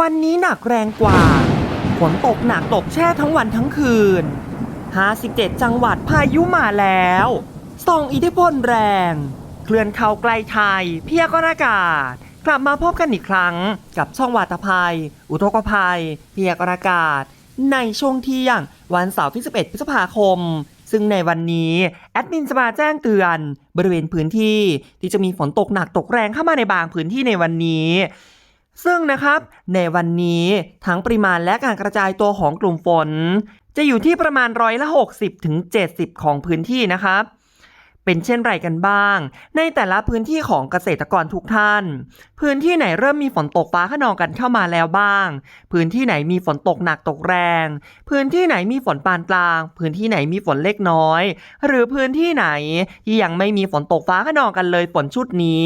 วันนี้หนักแรงกว่า ฝนตกหนักตกแช่ทั้งวันทั้งคืน 57 จังหวัดพายุมาแล้วส่องอิทธิพลแรง เคลื่อนเข้าใกล้ไทย เพียกรอากาศ กลับมาพบกันอีกครั้งกับช่องวาตภัย อุทกภัย เพียกรอากาศ ในช่วงเที่ยง วันเสาร์ที่ 11 พฤษภาคม ซึ่งในวันนี้ แอดมินจะมาแจ้งเตือน บริเวณพื้นที่ที่จะมีฝนตกหนักตกแรงเข้ามาในบางพื้นที่ในวันนี้ ซึ่งนะครับในวันนี้ทั้งปริมาณและการกระจายตัวของกลุ่มฝน จะอยู่ที่ประมาณร้อยละ 60ถึง70 ของพื้นที่นะครับ เป็นเช่นไรกันบ้าง ในแต่ละพื้นที่ของเกษตรกรทุกท่าน พื้นที่ไหนเริ่มมีฝนตกฟ้าขนองกันเข้ามาแล้วบ้าง พื้นที่ไหนมีฝนตกหนักตกแรง พื้นที่ไหนมีฝนปานกลาง พื้นที่ไหนมีฝนเล็กน้อย หรือพื้นที่ไหนที่ยังไม่มีฝนตกฟ้าขนองกันเลยฝนชุดนี้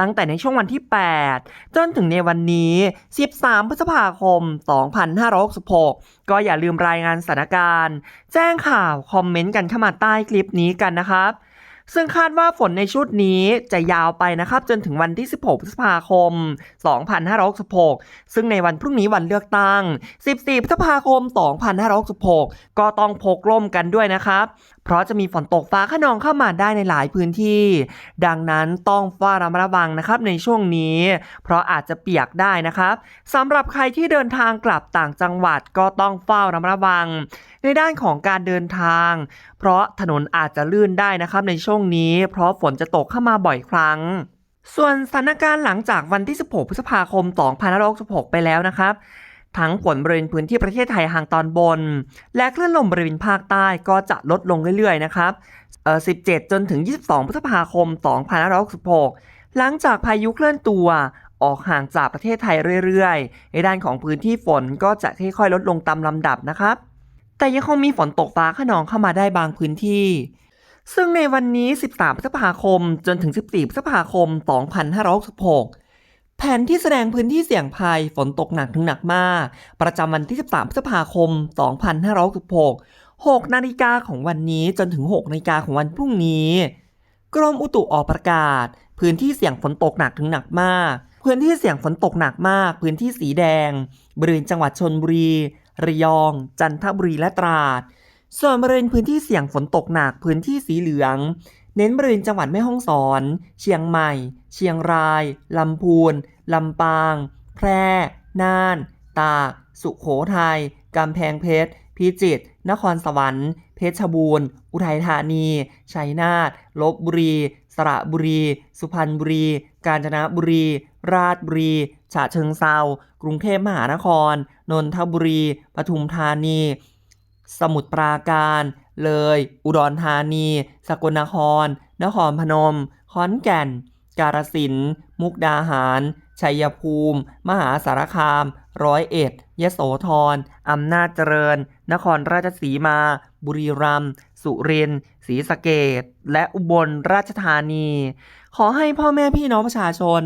ตั้งแต่ในช่วงวันที่ 8 จนถึงในวันนี้ 13 พฤษภาคม 2566 ก็อย่าลืมรายงานสถานการณ์ แจ้งข่าวคอมเมนต์กันเข้ามาใต้คลิปนี้กันนะครับ ซึ่งคาดว่าฝนในชุดนี้จะยาวไปนะครับจนถึงวันที่ 16 พฤษภาคม 2566 ซึ่งในวันพรุ่งนี้วันเลือกตั้ง 14 พฤษภาคม 2566 ก็ต้องพกร่มกันด้วยนะครับ ราะจะมีฝนตกฟ้าขนองเข้ามาได้ในหลายพื้นที่ ดังนั้นต้องเฝ้าระมัดระวังนะครับในช่วงนี้ เพราะอาจจะเปียกได้นะครับสำหรับใครที่เดินทางกลับต่างจังหวัดก็ต้องเฝ้าระมัดระวัง ในด้านของการเดินทาง เพราะถนนอาจจะลื่นได้นะครับในช่วงนี้ เพราะฝนจะตกเข้ามาบ่อยครั้งส่วนสถานการณ์หลังจากวันที่ 16 พฤษภาคม 2566 ไปแล้วนะครับ ทั้งฝนบริเวณพื้นที่ประเทศไทยทางตอนบน และคลื่นลมบริเวณภาคใต้ก็จะลดลงเรื่อยๆนะครับเออ17 จนถึง 22 พฤษภาคม 2566 หลังจากพายุเคลื่อนตัวออกห่างจากประเทศไทยเรื่อยๆ ในด้านของพื้นที่ฝนก็จะค่อยๆ ลดลงตามลำดับนะครับ แต่ยังคงมีฝนตกฟ้าขนองเข้ามาได้บางพื้นที่ ซึ่งในวันนี้ 13 พฤษภาคม จนถึง 14 พฤษภาคม 2566 แผนที่แสดงพื้นที่เสี่ยงภัยฝนตกหนักถึงหนักมาก ประจำวันที่ 13 พฤษภาคม 2566 6นาฬิกาของวันนี้จนถึง 6นาฬิกาของวันพรุ่งนี้ กรมอุตุออกประกาศ พื้นที่เสี่ยงฝนตกหนักถึงหนักมาก พื้นที่เสี่ยงฝนตกหนักมาก พื้นที่สีแดง บริเวณจังหวัดชนบุรี ระยอง จันทบุรีและตราด ส่วนบริเวณพื้นที่เสี่ยงฝนตกหนัก พื้นที่สีเหลือง เน้นบริเวณจังหวัดแม่ฮ่องสอน เชียงใหม่ เชียงราย ลำพูน ลำปาง แพร่ น่าน ตาก สุขโขทัย กำแพงเพชร พิจิตร นครสวรรค์ เพชรบูรณ์ อุทัยธานี ชัยนาท ลบบุรี สระบุรี สุพรรณบุรี กาญจนบุรี ราชบุรี ฉะเชิงเซา กรุงเทพมหานคร นนทบุรี ปทุมธานี สมุทรปราการเลย อุดรธานี สกลนคร นครพนม ขอนแก่น กาฬสินธุ์มุกดาหาร ชัยภูมิ มหาสารคาม ร้อยเอ็ด ยโสธร อำนาจเจริญ นครราชสีมา บุรีรัมย์ สุรินทร์ ศรีสะเกษและอุบลราชธานี ขอให้พ่อแม่พี่น้องประชาชน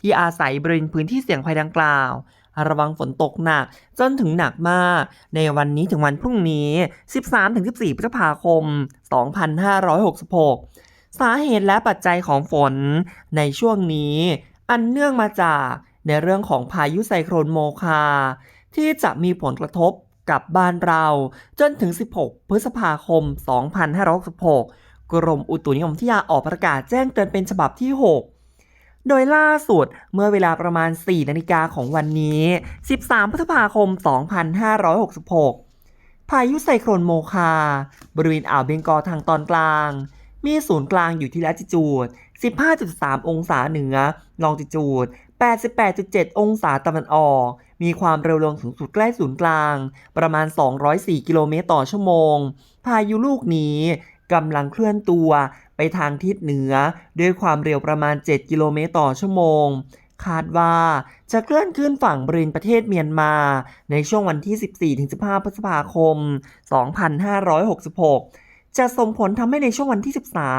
ที่อาศัยบริเวณพื้นที่เสี่ยงภัยดังกล่าว ระวังฝนตกหนัก จนถึงหนักมาก ในวันนี้ถึงวันพรุ่งนี้ 13-14 พฤษภาคม 2566 สาเหตุและปัจจัยของฝนในช่วงนี้ อันเนื่องมาจากในเรื่องของพายุไซโครนโมคา ที่จะมีผลกระทบกับบ้านเรา จนถึง 16 พฤษภาคม 2566 กรมอุตุนิยมวิทยาออกประกาศแจ้งเตือนเป็นฉบับที่ 6 โดยล่าสุดเมื่อเวลาประมาณ 4 นาฬิกาของวันนี้ 13 พฤษภาคม 2566 พายุไซโครนโมคา บริเวณอ่าวเบงกอลทางตอนกลาง มีศูนย์กลางอยู่ที่ลัติจูด 15.3 องศาเหนือ ลองติจูด 88.7 องศาตะวันออก มีความเร็วลมสูงสุดใกล้ศูนย์กลาง ประมาณ 204 กิโลเมตรต่อชั่วโมง พายุลูกนี้กำลังเคลื่อนตัว ไปทางทิศเหนือ ด้วยความเร็วประมาณ 7 กิโลเมตรต่อชั่วโมง คาดว่าจะเคลื่อนขึ้นฝั่งบริเวณประเทศเมียนมา ในช่วงวันที่ 14-15 พฤษภาคม 2566จะส่งผลทำให้ในช่วงวันที่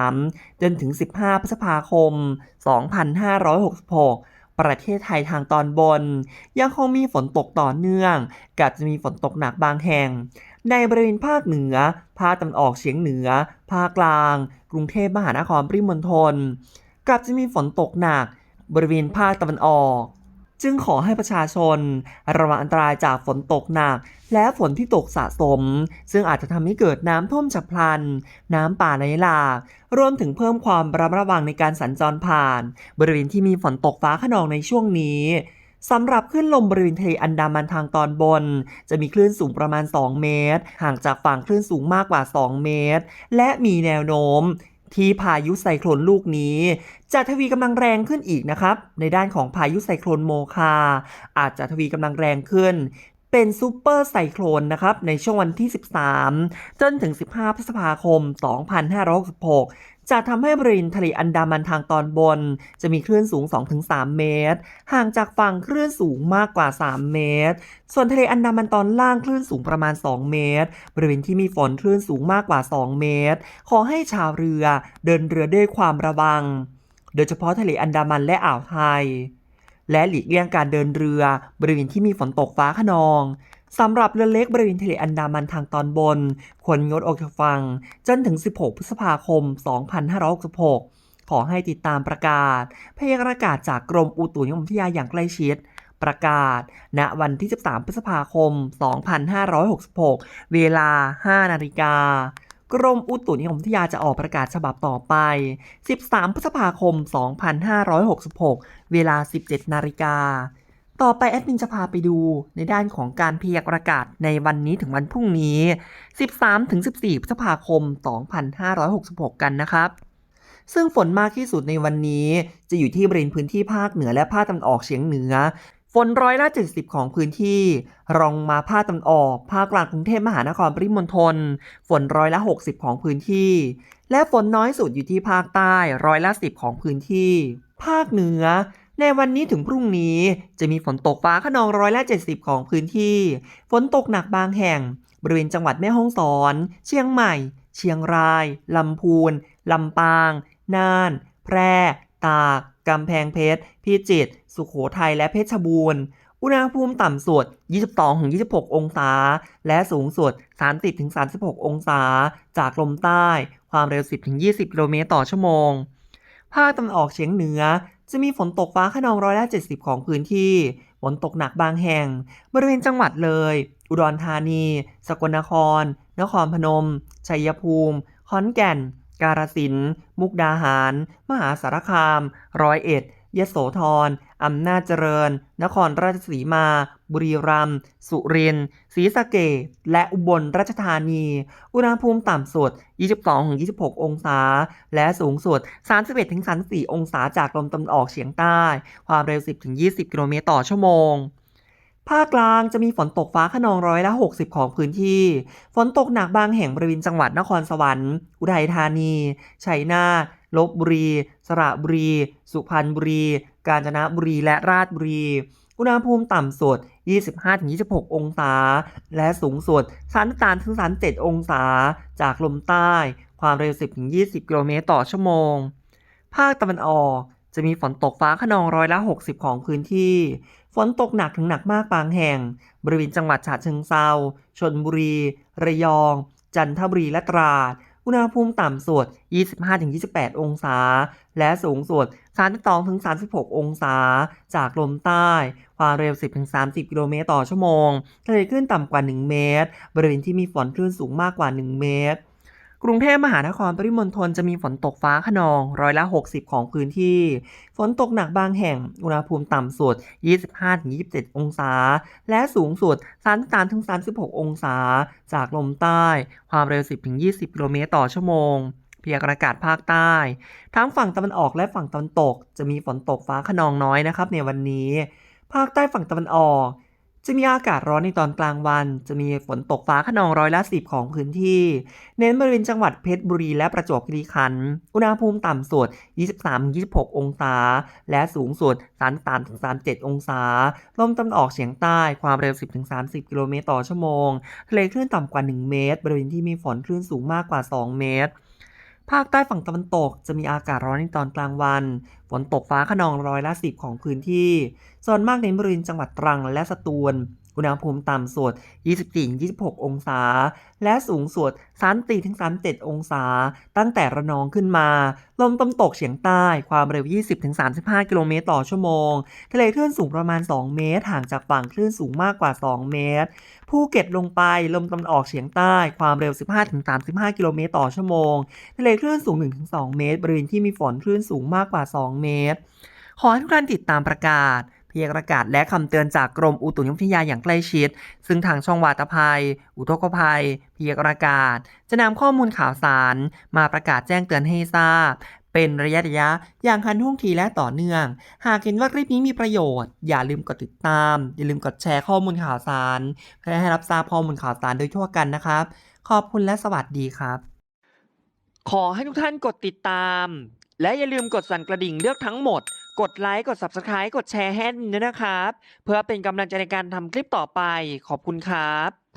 13 จนถึง 15 พฤษภาคม 2566 ประเทศไทยทางตอนบน ยังคงมีฝนตกต่อเนื่อง กับจะมีฝนตกหนักบางแห่ง ในบริเวณภาคเหนือ ภาคตะวันออกเฉียงเหนือ ภาคกลาง กรุงเทพมหานครปริมณฑลกับจะมีฝนตกหนัก บริเวณภาคตะวันออก จึงขอให้ประชาชน ระวังอันตรายจากฝนตกหนัก และฝนที่ตกสะสม ซึ่งอาจจะทำให้เกิดน้ำท่วมฉับพลัน น้ำป่าไหลหลากรวมถึงเพิ่มความระมัดระวังในการสัญจรผ่าน บริเวณที่มีฝนตกฟ้าขนองในช่วงนี้ สำหรับคลื่นลมบริเวณทะเลอันดามันทางตอนบน จะมีคลื่นสูงประมาณ 2 เมตร ห่างจากฝั่งคลื่นสูงมากกว่า 2 เมตร และมีแนวโน้มที่พายุไซโคลนลูกนี้ จะทวีกำลังแรงขึ้นอีกนะครับ ในด้านของพายุไซโคลนโมคา อาจจะทวีกำลังแรงขึ้น เป็นซูเปอร์ไซโคลนนะครับ ในช่วงวันที่ 13 จนถึง 15 พฤษภาคม 2566 จะทำให้บริเวณทะเลอันดามันทางตอนบน จะมีคลื่นสูง 2-3 เมตร ห่างจากฝั่งคลื่นสูงมากกว่า 3 เมตร ส่วนทะเลอันดามันตอนล่างคลื่นสูงประมาณ 2 เมตร บริเวณที่มีฝนคลื่นสูงมากกว่า 2 เมตร ขอให้ชาวเรือเดินเรือด้วยความระวัง โดยเฉพาะทะเลอันดามันและอ่าวไทย และหลีกเลี่ยงการเดินเรือบริเวณที่มีฝนตกฟ้าขนอง สำหรับเรือเล็กบริเวณทะเลอันดามันทางตอนบน ควรงดออกจากฝั่งจนถึง 16 พฤษภาคม 2566 ขอให้ติดตามประกาศ พยากรณ์อากาศจากกรมอุตุนิยมวิทยาอย่างใกล้ชิด ประกาศ ณ วันที่ 13 พฤษภาคม 2566 เวลา 5 นาฬิกากรมอุตุนิยมวิทยาจะออกประกาศฉบับต่อไป 13 พฤษภาคม 2566 เวลา 17 นาฬิกา ต่อไปแอดมินจะพาไปดูในด้านของการพยากรณ์อากาศในวันนี้ถึงวันพรุ่งนี้ 13-14 พฤษภาคม 2566 กันนะครับ ซึ่งฝนมากที่สุดในวันนี้จะอยู่ที่บริเวณพื้นที่ภาคเหนือและภาคตะวันออกเฉียงเหนือ ฝนร้อยละ70 ของพื้นที่ รองมาภาคตะวันออก ภาคกลางกรุงเทพมหานครปริมณฑล ฝนร้อยละ 60 ของพื้นที่ และฝนน้อยสุดอยู่ที่ภาคใต้ร้อยละ 10 ของพื้นที่ ภาคเหนือ ในวันนี้ถึงพรุ่งนี้จะมีฝนตกฟ้าขนองร้อยละ 70 ของพื้นที่ ฝนตกหนักบางแห่ง บริเวณจังหวัดแม่ฮ่องสอน เชียงใหม่ เชียงราย ลำพูน ลำปาง น่าน แพร่ ตาก กำแพงเพชร พิจิตร สุขโขทัย และเพชรบูรณ์ อุณหภูมิต่ำสุด 22-26 องศา และสูงสุด 30-36 องศา จากลมใต้ ความเร็ว 10-20 กิโลเมตรต่อชั่วโมง ภาคตะวันออกเฉียงเหนือ จะมีฝนตกฟ้าขนองร้อยละ 70 ของพื้นที่ ฝนตกหนักบางแห่ง บริเวณจังหวัดเลย อุดรธานี สกลนคร นครพนม ชัยภูมิ ขอนแก่น กาฬสินธุ์มุกดาหาร มหาสารคาม ร้อยเอ็ด ยโสธรอำนาจเจริญ นครราชสีมา บุรีรัมย์ สุรินทร์ ศรีสะเกษและอุบลราชธานี อุณหภูมิต่ำสุด 22-26 องศา และสูงสุด 31-34 องศาจากลมตะวันออกเฉียงใต้ ความเร็ว 10-20 กิโลเมตรต่อชั่วโมงภาคกลางจะมีฝนตกฟ้าขนองร้อยละ 60 ของพื้นที่ ฝนตกหนักบางแห่งบริเวณจังหวัดนครสวรรค์ อุทัยธานี ชัยนาท ลบบุรี สระบุรี สุพรรณบุรี กาญจนบุรี และราชบุรี อุณหภูมิต่ำสุด 25-26 องศา และสูงสุด33-37 องศา จากลมใต้ ความเร็ว 10-20 กิโลเมตรต่อชั่วโมง ภาคตะวันออกจะมีฝนตกฟ้าขนองร้อยละ 60 ของพื้นที่ ฝนตกหนักถึงหนักมากบางแห่ง บริเวณจังหวัดฉะเชิงเซาชนบุรี ระยอง จันทบุรีและตราด อุณหภูมิต่ำสุด 25-28 องศา และสูงสุด 32-36 องศา จากลมใต้ ความเร็ว 10-30 กิโลเมตรต่อชั่วโมงทะเลคลื่นต่ำกว่า 1 เมตร บริเวณที่มีฝนคลื่นสูงมากกว่า 1 เมตร กรุงเทพมหานครปริมณฑลจะมีฝนตกฟ้าขนองร้อยละ 60 ของพื้นที่ ฝนตกหนักบางแห่ง อุณหภูมิต่ำสุด 25-27 องศา และสูงสุด 33-36 องศา จากลมใต้ ความเร็ว 10-20 กิโลเมตรต่อชั่วโมงพยากรณ์อากาศภาคใต้ ทั้งฝั่งตะวันออกและฝั่งตะวันตก จะมีฝนตกฟ้าขนองน้อยนะครับในวันนี้ ภาคใต้ฝั่งตะวันออก จะมีอากาศร้อนในตอนกลางวัน จะมีฝนตกฟ้าขนองร้อยละสิบของพื้นที่ เน้นบริเวณจังหวัดเพชรบุรีและประจวบคีรีขันธ์ อุณหภูมิต่ำสุด 23-26 องศา และสูงสุด 33-37 องศา ลมตะวันออกเฉียงใต้ความเร็ว 10-30 กิโลเมตรต่อชั่วโมง ทะเลคลื่นต่ำกว่า 1 เมตร บริเวณที่มีฝนคลื่นสูงมากกว่า 2 เมตร ภาคใต้ฝั่งตะวันตกจะมีอากาศร้อนในตอนกลางวัน ฝนตกฟ้าขนองร้อยละสิบของพื้นที่ส่วนมากในบริเวณจังหวัดตรังและสตูล อุณหภูมิต่ำสุด 24-26 องศา และสูงสุด 34-37 องศา ตั้งแต่ระนองขึ้นมา ลมตะวันตกเฉียงใต้ ความเร็ว 20-35 กิโลเมตรต่อชั่วโมง ทะเลคลื่นสูงประมาณ 2 เมตร ห่างจากฝั่งคลื่นสูงมากกว่า 2 เมตร ภูเก็ตลงไป ลมตะวันออกเฉียงใต้ ความเร็ว 15-35 กิโลเมตรต่อชั่วโมง ทะเลคลื่นสูง 1-2 เมตร บริเวณที่มีฝนคลื่นสูงมากกว่า 2 เมตร ขอให้ทุกท่านติดตามประกาศ เพียากรณ์อากาศและคำเตือนจากกรมอุตุนิยมวิทยาอย่างใกล้ชิด ซึ่งทางช่องวาตภัย อุทกภัย เพียากรณ์อากาศ จะนำข้อมูลข่าวสาร มาประกาศแจ้งเตือนให้ทราบ เป็นระยะระยะอย่างทันท่วงทีและต่อเนื่อง หากเห็นว่าคลิปนี้มีประโยชน์ อย่าลืมกดติดตาม อย่าลืมกดแชร์ข้อมูลข่าวสาร เพื่อให้รับทราบข้อมูลข่าวสารโดยทั่วกันนะครับ ขอบคุณและสวัสดีครับ ขอให้ทุกท่านกดติดตาม และอย่าลืมกดสั่นกระดิ่งเลือกทั้งหมด กดไลค์ กด Subscribe กดแชร์ให้ด้วยนะครับ เพื่อเป็นกำลังใจในการทำคลิปต่อไป ขอบคุณครับ